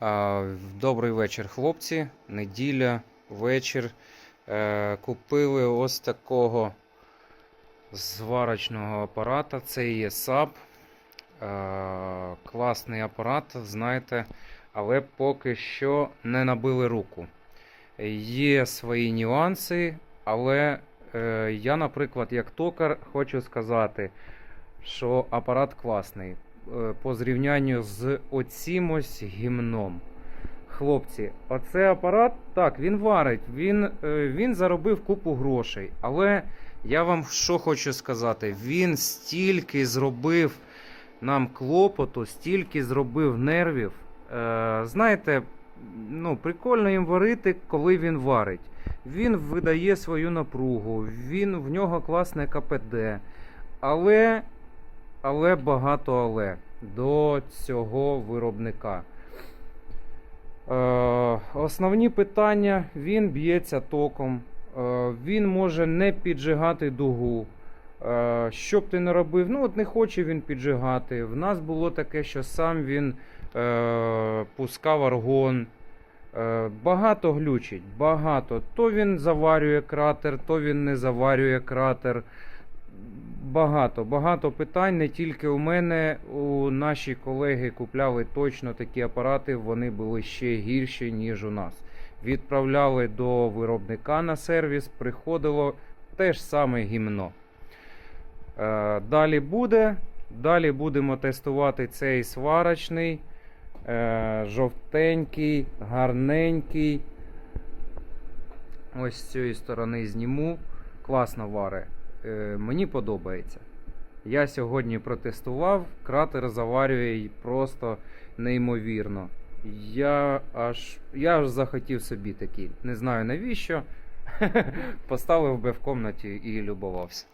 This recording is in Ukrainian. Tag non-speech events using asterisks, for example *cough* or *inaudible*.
Добрий вечір, хлопці. Неділя, вечір. Е, Купили ось такого зварочного апарата. Це є SAP. Е, Класний апарат, знаєте, але поки що не набили руку. Є свої нюанси, але е, я, наприклад, як токар, хочу сказати, що апарат класний по зрівнянню з оцім гімном. Хлопці, оцей апарат, так, він варить, він, е, він заробив купу грошей. Але я вам що хочу сказати, він стільки зробив нам клопоту, стільки зробив нервів. Е, знаєте, ну, прикольно їм варити, коли він варить. Він видає свою напругу, він, в нього класне КПД. Але але багато але до цього виробника. Е, основні питання: він б'ється током, е, він може не піджигати дугу. Е, що б ти не робив, ну от не хоче він піджигати. В нас було таке, що сам він е, пускав аргон. Е, багато глючить, багато. То він заварює кратер, то він не заварює кратер. Багато, багато питань не тільки у мене. У наші колеги купляли точно такі апарати, вони були ще гірші, ніж у нас. Відправляли до виробника на сервіс, приходило те ж саме гімно. Е, Далі буде. Далі будемо тестувати цей сварочний, е, жовтенький, гарненький. Ось з цієї сторони зніму. Класно варе. Е, Мені подобається. Я сьогодні протестував, кратер заварює просто неймовірно. Я аж, я аж захотів собі такий. Не знаю навіщо. *laughs* Поставив би в комнаті і любувався.